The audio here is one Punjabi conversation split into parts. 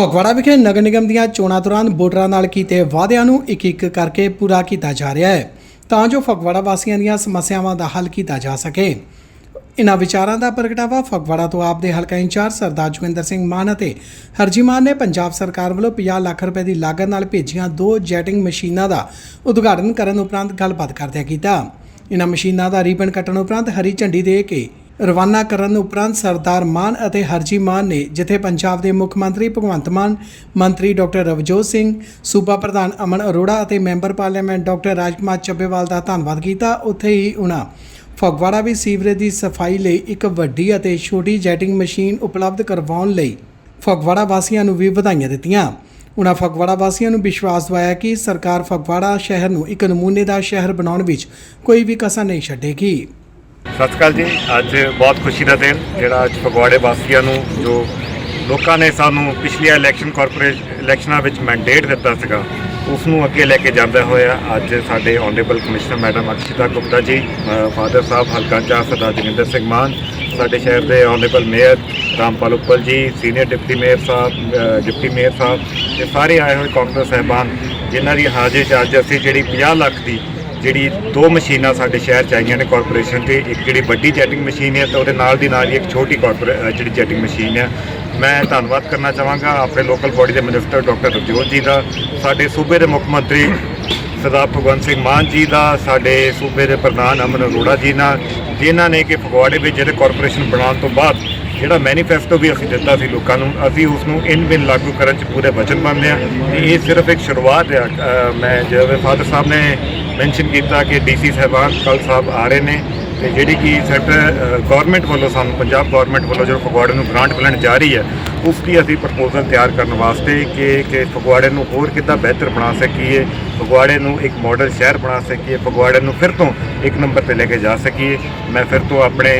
ਫਗਵਾੜਾ ਵਿਖੇ ਨਗਰ ਨਿਗਮ ਦੀਆਂ ਚੋਣਾਂ ਦੌਰਾਨ ਵੋਟਰਾਂ ਨਾਲ ਕੀਤੇ ਵਾਅਦਿਆਂ ਨੂੰ ਇੱਕ ਇੱਕ ਕਰਕੇ ਪੂਰਾ ਕੀਤਾ ਜਾ ਰਿਹਾ ਹੈ, ਤਾਂ ਜੋ ਫਗਵਾੜਾ ਵਾਸੀਆਂ ਦੀਆਂ ਸਮੱਸਿਆਵਾਂ ਦਾ ਹੱਲ ਕੀਤਾ ਜਾ ਸਕੇ। ਇਨ੍ਹਾਂ ਵਿਚਾਰਾਂ ਦਾ ਪ੍ਰਗਟਾਵਾ ਫਗਵਾੜਾ ਤੋਂ ਆਪ ਦੇ ਹਲਕਾ ਇੰਚਾਰਜ ਸਰਦਾਰ ਜੋਗਿੰਦਰ ਸਿੰਘ ਮਾਨ ਅਤੇ ਹਰਜੀ ਮਾਨ ਨੇ ਪੰਜਾਬ ਸਰਕਾਰ ਵੱਲੋਂ 50 ਲੱਖ ਰੁਪਏ ਦੀ ਲਾਗਤ ਨਾਲ ਭੇਜੀਆਂ ਦੋ ਜੈਟਿੰਗ ਮਸ਼ੀਨਾਂ ਦਾ ਉਦਘਾਟਨ ਕਰਨ ਉਪਰੰਤ ਗੱਲਬਾਤ ਕਰਦਿਆਂ ਕੀਤਾ। ਇਨ੍ਹਾਂ ਮਸ਼ੀਨਾਂ ਦਾ ਰੀਬਨ ਕੱਟਣ ਉਪਰੰਤ ਹਰੀ ਝੰਡੀ ਦੇ ਕੇ ਰਵਾਨਾ ਕਰਨ ਉਪਰੰਤ ਸਰਦਾਰ ਮਾਨ ਅਤੇ ਹਰਜੀ ਮਾਨ ਨੇ, ਜਿੱਥੇ ਪੰਜਾਬ ਦੇ ਮੁੱਖ ਮੰਤਰੀ ਭਗਵੰਤ ਮਾਨ, ਮੰਤਰੀ ਡਾਕਟਰ ਰਵਜੋਤ ਸਿੰਘ, ਸੂਬਾ ਪ੍ਰਧਾਨ ਅਮਨ ਅਰੋੜਾ ਅਤੇ member parliament doctor Rajkumar Chabbewal ਦਾ ਧੰਨਵਾਦ ਕੀਤਾ, ਉੱਥੇ ਹੀ ਉਹਨਾਂ ਫਗਵਾੜਾ ਵੀ ਸੀਵਰੇਜ ਦੀ ਸਫ਼ਾਈ ਲਈ ਇੱਕ ਵੱਡੀ ਅਤੇ ਛੋਟੀ ਜੈਟਿੰਗ ਮਸ਼ੀਨ ਉਪਲਬਧ ਕਰਵਾਉਣ ਲਈ ਫਗਵਾੜਾ ਵਾਸੀਆਂ ਨੂੰ ਵੀ ਵਧਾਈਆਂ ਦਿੱਤੀਆਂ। ਉਨ੍ਹਾਂ ਫਗਵਾੜਾ ਵਾਸੀਆਂ ਨੂੰ ਵਿਸ਼ਵਾਸ ਦਿਵਾਇਆ ਕਿ ਸਰਕਾਰ ਫਗਵਾੜਾ ਸ਼ਹਿਰ ਨੂੰ ਇੱਕ ਨਮੂਨੇ ਦਾ ਸ਼ਹਿਰ ਬਣਾਉਣ ਵਿੱਚ ਕੋਈ ਵੀ ਕਸਰ ਨਹੀਂ ਛੱਡੇਗੀ। ਸਤਿ ਸ਼੍ਰੀ ਅਕਾਲ ਜੀ। ਅੱਜ ਬਹੁਤ ਖੁਸ਼ੀ ਦਾ ਦਿਨ, ਜਿਹੜਾ ਅੱਜ ਫਗਵਾੜੇ ਵਾਸੀਆਂ ਨੂੰ, ਜੋ ਲੋਕਾਂ ਨੇ ਸਾਨੂੰ ਪਿਛਲੀਆਂ ਇਲੈਕਸ਼ਨ ਕਾਰਪੋਰੇਸ਼ਨ ਇਲੈਕਸ਼ਨਾਂ ਵਿੱਚ ਮੈਂਡੇਟ ਦਿੱਤਾ ਸੀਗਾ ਉਸ ਨੂੰ ਅੱਗੇ ਲੈ ਕੇ ਜਾਂਦਾ ਹੋਇਆ ਅੱਜ ਸਾਡੇ honourable commissioner madam Akshita Gupta ji father sahib ਹਲਕਾ ਚਾਹ ਸਰਦਾਰ ਜਗਿੰਦਰ ਸਿੰਘ ਮਾਨ, ਸਾਡੇ ਸ਼ਹਿਰ ਦੇ honourable mayor Rampal Uppal ji senior deputy mayor sahib deputy mayor sahib ਇਹ ਸਾਰੇ ਆਏ ਹੋਏ ਕਾਂਗਰਸ ਸਹਿਬਾਨ, ਜਿਨ੍ਹਾਂ ਦੀ ਹਾਜ਼ਰੀ 'ਚ ਅੱਜ ਅਸੀਂ ਜਿਹੜੀ 50 ਲੱਖ ਦੀ ਜਿਹੜੀ ਦੋ ਮਸ਼ੀਨਾਂ ਸਾਡੇ ਸ਼ਹਿਰ ਚ ਆਈਆਂ ਨੇ ਕਾਰਪੋਰੇਸ਼ਨ ਤੇ, ਇੱਕ ਜਿਹੜੀ ਵੱਡੀ ਜੈਟਿੰਗ ਮਸ਼ੀਨ ਹੈ, ਤੇ ਉਹਦੇ ਨਾਲ ਦੀ ਨਾਲ ਹੀ ਇੱਕ ਛੋਟੀ ਕਾਰਪੋਰੇ ਜਿਹੜੀ ਜੈਟਿੰਗ ਮਸ਼ੀਨ ਹੈ। ਮੈਂ ਧੰਨਵਾਦ ਕਰਨਾ ਚਾਹਾਂਗਾ ਆਪਣੇ ਲੋਕਲ ਬੋਡੀ ਦੇ ਮਿਨਿਸਟਰ ਡਾਕਟਰ ਰਵਜੋਤ ਜੀ ਦਾ, ਸਾਡੇ ਸੂਬੇ ਦੇ ਮੁੱਖ ਮੰਤਰੀ ਸਰਦਾਰ ਭਗਵੰਤ ਸਿੰਘ ਮਾਨ ਜੀ ਦਾ, ਸਾਡੇ ਸੂਬੇ ਦੇ ਪ੍ਰਧਾਨ ਅਮਨ ਅਰੋੜਾ ਜੀ ਨਾਲ, ਜਿਨ੍ਹਾਂ ਨੇ ਕਿ ਫਗਵਾੜੇ ਵਿੱਚ ਜਿਹੜੇ ਕਾਰਪੋਰੇਸ਼ਨ ਬਣਾਉਣ ਤੋਂ ਬਾਅਦ ਜਿਹੜਾ ਮੈਨੀਫੈਸਟੋ ਵੀ ਅਸੀਂ ਦਿੱਤਾ ਸੀ ਲੋਕਾਂ ਨੂੰ, ਅਸੀਂ ਉਸ ਨੂੰ ਇਨ ਬਿਨ ਲਾਗੂ ਕਰਨ 'ਚ ਪੂਰੇ ਵਚਨਬੱਧ ਹਾਂ। ਤੇ ਇਹ ਸਿਰਫ ਇੱਕ ਸ਼ੁਰੂਆਤ ਹੈ। ਮੈਂ ਜਿਵੇਂ ਫਾਦਰ ਸਾਹਿਬ ਨੇ ਮੈਂਸ਼ਨ ਕੀਤਾ ਕਿ ਡੀਸੀ ਸਾਹਿਬਾਨ ਕੱਲ ਸਾਹਿਬ ਆ ਰਹੇ ਨੇ ਤੇ ਜਿਹੜੀ ਕਿ ਸੈਂਟਰ ਗਵਰਨਮੈਂਟ ਵੱਲੋਂ ਸਾਨੂੰ, ਪੰਜਾਬ ਗਵਰਨਮੈਂਟ ਵੱਲੋਂ ਜੋ ਫਗਵਾੜੇ ਨੂੰ ਗ੍ਰਾਂਟ ਮਿਲਣ ਜਾ ਰਹੀ ਹੈ, ਉਸ ਦੀ ਅਸੀਂ ਪ੍ਰਪੋਜ਼ਲ ਤਿਆਰ ਕਰਨ ਵਾਸਤੇ ਕਿ ਕਿ ਫਗਵਾੜੇ ਨੂੰ ਹੋਰ ਕਿੱਦਾਂ ਬਿਹਤਰ ਬਣਾ ਸਕੀਏ, ਫਗਵਾੜੇ ਨੂੰ ਇੱਕ ਮਾਡਲ ਸ਼ਹਿਰ ਬਣਾ ਸਕੀਏ, ਫਗਵਾੜੇ ਨੂੰ ਫਿਰ ਤੋਂ ਇੱਕ ਨੰਬਰ ਤੇ ਲੈ ਕੇ ਜਾ ਸਕੀਏ। ਮੈਂ ਫਿਰ ਤੋਂ ਆਪਣੇ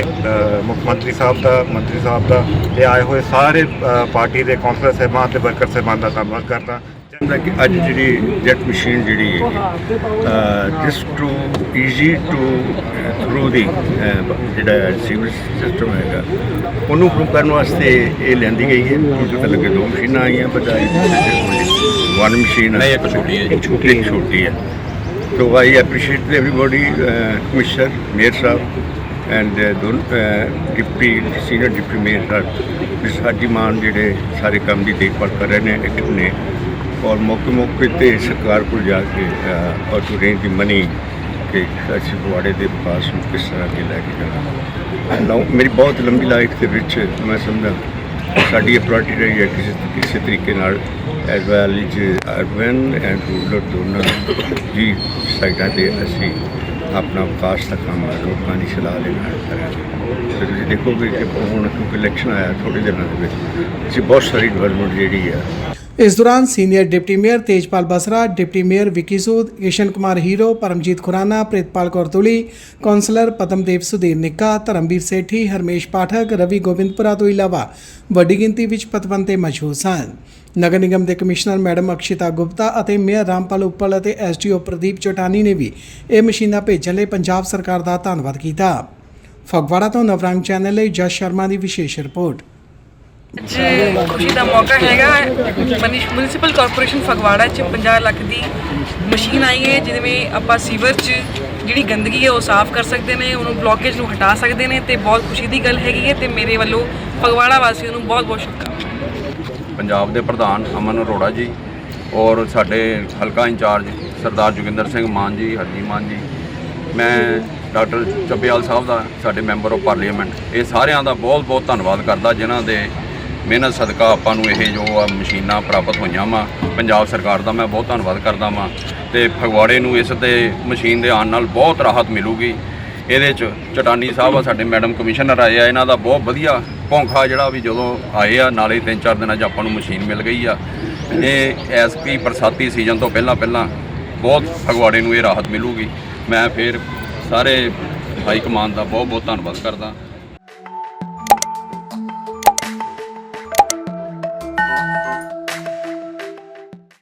ਮੁੱਖ ਮੰਤਰੀ ਸਾਹਿਬ ਦਾ, ਮੰਤਰੀ ਸਾਹਿਬ ਦਾ ਤੇ ਆਏ ਹੋਏ ਸਾਰੇ ਪਾਰਟੀ ਦੇ ਕੌਂਸਲਰ ਸਾਹਿਬਾਨ ਤੇ ਵਰਕਰ ਸਾਹਿਬਾਨ ਦਾ ਧੰਨਵਾਦ ਕਰਦਾ। ਹੁੰਦਾ ਕਿ ਅੱਜ ਜਿਹੜੀ ਜੈਟ ਮਸ਼ੀਨ ਜਿਹੜੀ ਹੈ ਜਿਸ ਟੂ ਈਜ਼ੀ ਟੂ ਥਰੂ ਦੀ ਜਿਹੜਾ ਸੀਵਰੇਜ ਸਿਸਟਮ ਹੈਗਾ ਉਹਨੂੰ ਇੰਪਰੂਵ ਕਰਨ ਵਾਸਤੇ ਇਹ ਲੈਂਦੀ ਗਈ ਹੈ। ਪਹਿਲਾਂ ਲੱਗੇ ਦੋ ਮਸ਼ੀਨਾਂ ਆਈਆਂ ਬਜਾਏ ਵਨ ਮਸ਼ੀਨ ਨਹੀਂ, ਇੱਕ ਛੋਟੀ ਹੈ। ਇੱਕ ਛੋਟੀ ਇੱਕ ਛੋਟੀ ਹੈ। So I appreciate everybody commissioner mayor sahib and ਦੋਨ deputy senior deputy mayor sahib ਇਸ ਹਾਜੀ ਮਾਨ ਜਿਹੜੇ ਸਾਰੇ ਕੰਮ ਦੀ ਦੇਖਭਾਲ ਕਰ ਰਹੇ ਨੇ ਐਕਟਿਵ ਨੇ। ਔਰ ਮੌਕੇ ਮੌਕੇ ਤੇ ਸਰਕਾਰ ਕੋਲ ਜਾ ਕੇ ਔਰ ਟੂ ਰੇਂਜ ਦੀ ਮਨੀ ਕਿ ਅਸੀਂ ਫਗਵਾੜੇ ਦੇ ਵਿਕਾਸ ਨੂੰ ਕਿਸ ਤਰ੍ਹਾਂ ਅੱਗੇ ਲੈ ਕੇ ਜਾਣਾ। ਲਓ ਮੇਰੀ ਬਹੁਤ ਲੰਬੀ ਲਾਈਫ ਦੇ ਵਿੱਚ ਮੈਂ ਸਮਝਦਾ ਸਾਡੀ ਇਹ ਪ੍ਰਾਇੋਰਟੀ ਰਹੀ ਹੈ ਕਿਸੇ ਕਿਸੇ ਤਰੀਕੇ ਨਾਲ as well is urban and rural ਦੋਨਾਂ ਜੀ ਸਾਈਡਾਂ ਤੇ ਅਸੀਂ ਆਪਣਾ ਵਿਕਾਸ ਦਾ ਕੰਮ ਲੋਕਾਂ ਦੀ ਸਲਾਹ ਦੇ ਨਾਲ ਕਰਾਂਗੇ ਤੇ ਤੁਸੀਂ ਦੇਖੋਗੇ ਕਿ ਹੁਣ ਕਿਉਂਕਿ ਇਲੈਕਸ਼ਨ ਆਇਆ ਥੋੜੇ ਦਿਨਾਂ ਦੇ ਵਿੱਚ, ਅਸੀਂ ਬਹੁਤ ਸਾਰੀ ਡਿਵੈਲਪਮੈਂਟ ਜਿਹੜੀ ਹੈ ਇਸ ਦੌਰਾਨ senior deputy mayor Tejpal Basra, deputy mayor Vicky Sood Kishan Kumar Hero, Paramjit Khurana, Pritpal Kaur Tuli, councillor Padamdev Sudhir Nikka, Dharamvir Sethi, Harmesh ਪਾਠਕ, ਰਵੀ ਗੋਬਿੰਦਪੁਰਾ ਤੋਂ ਇਲਾਵਾ ਵੱਡੀ ਗਿਣਤੀ ਵਿੱਚ ਪਤਵੰਤੇ ਮੌਜੂਦ ਸਨ। ਨਗਰ ਨਿਗਮ ਦੇ ਕਮਿਸ਼ਨਰ ਮੈਡਮ ਅਕਸ਼ਿਤਾ ਗੁਪਤਾ ਅਤੇ ਮੇਅਰ ਰਾਮਪਾਲ ਉੱਪਲ ਅਤੇ ਐਸਡੀਓ ਪ੍ਰਦੀਪ ਚੋਟਾਨੀ ਨੇ ਵੀ ਇਹ ਮਸ਼ੀਨਾਂ ਭੇਜਣ ਲਈ ਪੰਜਾਬ ਸਰਕਾਰ ਦਾ ਧੰਨਵਾਦ ਕੀਤਾ। ਫਗਵਾੜਾ ਤੋਂ ਨਵਰੰਗ ਚੈਨਲ ਲਈ ਜਸ ਸ਼ਰਮਾ ਦੀ ਵਿਸ਼ੇਸ਼ ਰਿਪੋਰਟ। ਅੱਜ ਖੁਸ਼ੀ ਦਾ ਮੌਕਾ ਹੈਗਾ। ਮਿਊਨਿਸਪਲ ਕਾਰਪੋਰੇਸ਼ਨ ਫਗਵਾੜਾ ਚ 50 ਲੱਖ ਦੀ ਮਸ਼ੀਨ ਆਈ ਹੈ ਜਿਹਦੇ ਵਿੱਚ ਆਪਾਂ ਸੀਵਰ ਚ ਜਿਹੜੀ ਗੰਦਗੀ ਹੈ ਉਹ ਸਾਫ਼ ਕਰ ਸਕਦੇ ਨੇ, ਉਹਨੂੰ ਬਲੌਕੇਜ ਨੂੰ ਹਟਾ ਸਕਦੇ ਨੇ ਤੇ ਬਹੁਤ ਖੁਸ਼ੀ ਦੀ ਗੱਲ ਹੈਗੀ ਹੈ ਤੇ ਮੇਰੇ ਵੱਲੋਂ ਫਗਵਾੜਾ ਵਾਸੀਆਂ ਨੂੰ ਬਹੁਤ ਬਹੁਤ ਸ਼ੁਭਕਾਮਨਾਵਾਂ। ਪੰਜਾਬ ਦੇ ਪ੍ਰਧਾਨ ਅਮਨ ਅਰੋੜਾ ਜੀ ਔਰ ਸਾਡੇ ਹਲਕਾ ਇੰਚਾਰਜ ਸਰਦਾਰ ਜੋਗਿੰਦਰ ਸਿੰਘ ਮਾਨ ਜੀ ਹਰਜੀ ਮਾਨ ਜੀ, ਮੈਂ ਡਾਕਟਰ ਚੱਬੇਵਾਲ ਸਾਹਿਬ ਦਾ, ਸਾਡੇ ਮੈਂਬਰ ਆਫ ਪਾਰਲੀਮੈਂਟ, ਇਹ ਸਾਰਿਆਂ ਦਾ ਬਹੁਤ ਬਹੁਤ ਧੰਨਵਾਦ ਕਰਦਾ, ਜਿਨ੍ਹਾਂ ਦੇ ਮਿਹਨਤ, ਸਦਕਾ ਆਪਾਂ ਨੂੰ ਇਹ ਜੋ ਆ ਮਸ਼ੀਨਾਂ ਪ੍ਰਾਪਤ ਹੋਈਆਂ ਵਾ, ਪੰਜਾਬ ਸਰਕਾਰ ਦਾ ਮੈਂ ਬਹੁਤ ਧੰਨਵਾਦ ਕਰਦਾ ਵਾਂ। ਤੇ ਫਗਵਾੜੇ ਨੂੰ ਇਸ ਤੇ ਮਸ਼ੀਨ ਦੇ ਆਉਣ ਨਾਲ ਬਹੁਤ ਰਾਹਤ ਮਿਲੂਗੀ। ਇਹਦੇ ਚ ਚਟਾਨੀ ਸਾਹਿਬ ਆ, ਸਾਡੇ ਮੈਡਮ ਕਮਿਸ਼ਨਰ ਆਏ ਆ, ਇਹਨਾਂ ਦਾ ਬਹੁਤ ਵਧੀਆ ਭੌਂਖਾ ਜਿਹੜਾ ਵੀ ਜਦੋਂ ਆਏ ਆ, ਨਾਲੇ ਤਿੰਨ ਚਾਰ ਦਿਨਾਂ 'ਚ ਆਪਾਂ ਨੂੰ ਮਸ਼ੀਨ ਮਿਲ ਗਈ ਆ। ਇਹ ਐਸਪੀ ਬਰਸਾਤੀ ਸੀਜ਼ਨ ਤੋਂ ਪਹਿਲਾਂ ਪਹਿਲਾਂ ਬਹੁਤ ਫਗਵਾੜੇ ਨੂੰ ਇਹ ਰਾਹਤ ਮਿਲੂਗੀ। ਮੈਂ ਫਿਰ ਸਾਰੇ ਹਾਈ ਕਮਾਨ ਦਾ ਬਹੁਤ ਬਹੁਤ ਧੰਨਵਾਦ ਕਰਦਾ।